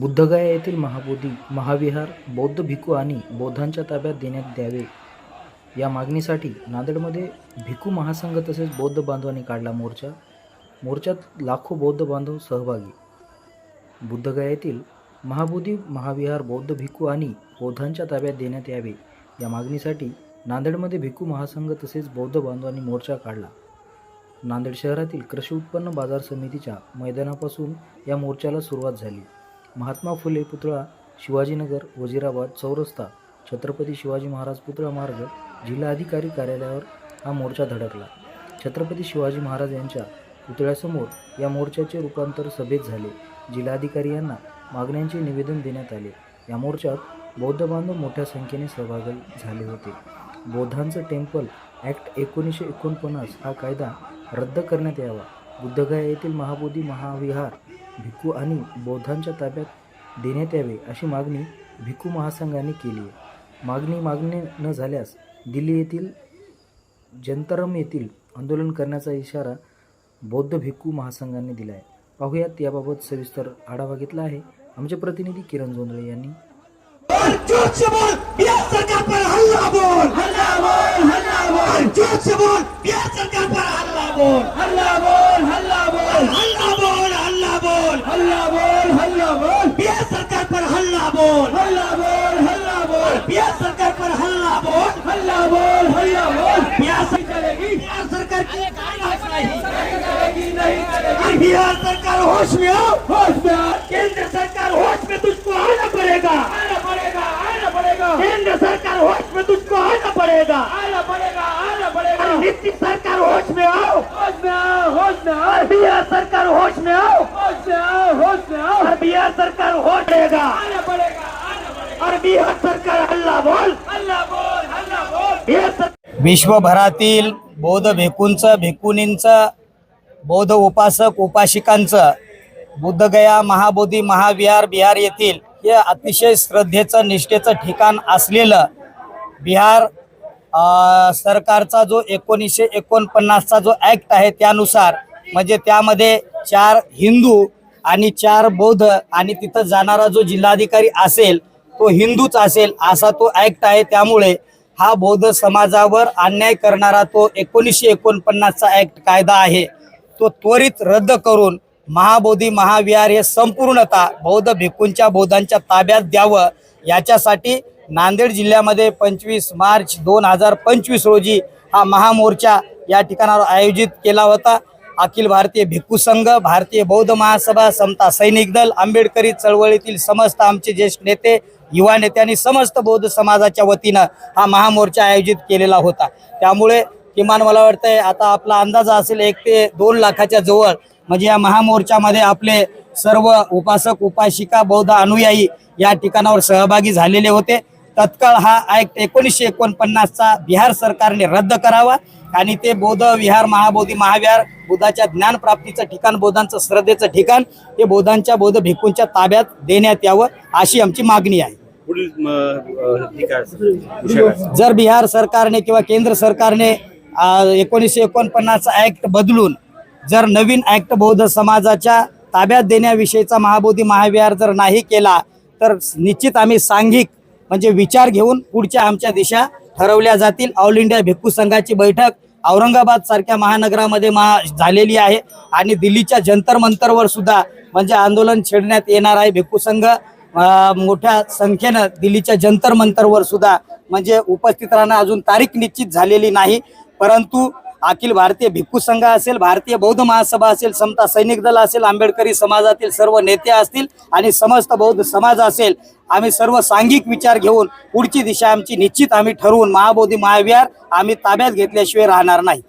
बुद्धगया येथील महाबोधी महाविहार बौद्ध भिक्खू आणि बौद्धांच्या ताब्यात देण्यात द्यावे. या मागणीसाठी नांदेडमध्ये भिक्खू महासंघ तसेच बौद्ध बांधवांनी काढला मोर्चा. मोर्चात लाखो बौद्ध बांधव सहभागी. बुद्धगया येथील महाबोधी महाविहार बौद्ध भिक्खू आणि बौद्धांच्या ताब्यात देण्यात यावे. या मागणीसाठी नांदेडमध्ये भिक्खू महासंघ तसेच बौद्ध बांधवांनी मोर्चा काढला. नांदेड शहरातील कृषी उत्पन्न बाजार समितीच्या मैदानापासून या मोर्चाला सुरुवात झाली. महात्मा फुले पुतळा शिवाजीनगर वजिराबाद चौरस्ता छत्रपती शिवाजी महाराज पुतळा मार्ग जिल्हाधिकारी कार्यालयावर हा मोर्चा धडकला. छत्रपती शिवाजी महाराज यांच्या पुतळ्यासमोर या मोर्चाचे रूपांतर सभेत झाले. जिल्हाधिकारी यांना मागण्यांचे निवेदन देण्यात आले. या मोर्चात बौद्ध बांधव मोठ्या संख्येने सहभागी झाले होते. बौद्धांचं टेम्पल ॲक्ट एकोणीसशे एकोणपन्नास हा कायदा रद्द करण्यात यावा. बुद्धगया येथील महाबोधी महाविहार भिक्खू आणि बौद्धांच्या ताब्यात देण्यात यावे अशी मागणी भिक्खू महासंघाने केली आहे. मागणी मागणी न झाल्यास दिल्ली येथील जंतरम येथील आंदोलन करण्याचा इशारा बौद्ध भिक्खू महासंघाने दिला आहे. पाहुयात याबाबत सविस्तर आढावा घेतला आहे आमचे प्रतिनिधी किरण जोंधळे यांनी. हल्ला बोल हल्ला बोल हल्ला बोल जोर से बोल बिहार सरकार पर हल्ला बोल हल्ला बोल हल्ला बोल हल्ला बोल हल्ला बोल हल्ला बोल हल्ला बोल बिहार सरकार पर हल्ला बोल। हल्ला बोल हल्ला बोल। बिहार सरकार पर हल्ला बोल। हल्ला बोल हल्ला बोल। बिहार से चलेगी बिहार सरकार की चलेगी नहीं चलेगी। बिहार सरकार होश में आओ होश में आओ केंद्र सरकार होश में तुझको आना पड़ेगा। आना पड़ेगा आना पड़ेगा। केंद्र सरकार होश में तुझको आना पड़ेगा। आना पड़ेगा। पड़ेगा नीतीश सरकार होश में आओ। होश में आओ होश में आओ। बिहार सरकार होश में आओ। होश में आओ होश में आओ। और बिहार सरकार होश पड़ेगा और बिहार सरकार हल्ला बोल। हल्ला बोल हल्ला बोल। बिहार विश्वभरातील बौद्ध भिक्खूंचं भिक्खुनींचं बौद्ध उपासक उपासिकांचं बुद्धगया महाबोधी महाविहार बिहार येथील हे अतिशय श्रद्धेचं निष्ठेचं ठिकाण असलेलं बिहार सरकारचा जो एकोणीसशे एकोणपन्नासचा जो ॲक्ट आहे त्यानुसार म्हणजे त्यामध्ये चार हिंदू आणि चार बौद्ध आणि तिथं जाणारा जो जिल्हाधिकारी असेल तो हिंदूच असेल असा तो ॲक्ट आहे. त्यामुळे हा बौद्ध समाजावर अन्याय करणारा तो एकोणीसशे एकोणपन्नासचा ॲक्ट कायदा आहे. तो त्वरित रद्द करून महाबोधी महाविहार हे संपूर्णतः बौद्ध भिक्खूंच्या बौद्धांच्या ताब्यात द्यावं. याच्यासाठी नांदेड जिल्ह्यामध्ये पंचवीस मार्च दोन हजार पंचवीस रोजी हा महामोर्चा या ठिकाणावर आयोजित केला होता. अखिल भारतीय भिक्खू संघ भारतीय बौद्ध महासभा समता सैनिक दल आंबेडकरी चळवळीतील समस्त आमचे ज्येष्ठ नेते युवा नेत्यांनी समस्त बौद्ध समाजाच्या वतीनं हा महामोर्चा आयोजित केलेला होता. त्यामुळे किमान मला वाटतंय आता आपला अंदाज असेल एक ते दोन लाखाच्या जवळ. म्हणजे या महामोर्चामध्ये आपले सर्व उपासक उपासिका बौद्ध अनुयायी या ठिकाणावर सहभागी झालेले होते. तत्काळ हा ऍक्ट एकोणीसशे एकोणपन्नासचा बिहार सरकारने रद्द करावा आणि ते बौद्ध विहार महाबोधी महाविहार बुद्धाच्या ज्ञानप्राप्तीचं ठिकाण बौद्धांचं श्रद्धेचं ठिकाण हे बौद्धांच्या बौद्ध भिक्खूंच्या ताब्यात देण्यात यावं अशी आमची मागणी आहे? जर बिहार सरकारने किंवा केंद्र सरकारने एकोणीसशे एकोणपन्नासचा ऍक्ट बदलून जर नवीन ऍक्ट बौद्ध समाजाच्या ताब्यात देण्याविषयीचा महाबोधी महाविहार जर नाही केला तर निश्चित आम्ही सांघिक म्हणजे विचार घेऊन पुढच्या आमच्या दिशा ठरवल्या जातील. ऑल इंडिया भिक्खू संघाची बैठक औरंगाबाद सारख्या महानगरामध्ये महा झालेली आहे. आणि दिल्लीच्या जंतर मंतरवर सुद्धा म्हणजे आंदोलन छेडण्यात येणार आहे. भिक्खू संघ मोठ्या संख्येनं दिल्लीच्या जंतर मंतरवर सुद्धा म्हणजे उपस्थित राहणं अजून तारीख निश्चित झालेली नाही. परंतु अखिल भारतीय भिक्खू संघ असेल भारतीय बौद्ध महासभा असेल समता सैनिक दल असेल आंबेडकरी समाजातील सर्व नेते असतील आणि समस्त बौद्ध समाज असेल आम्ही सर्व सांघिक विचार घेऊन पुढची दिशा आमची निश्चित आम्ही ठरवून महाबोधी महाविहार आम्ही ताब्यात घेतल्याशिवाय राहणार नाही.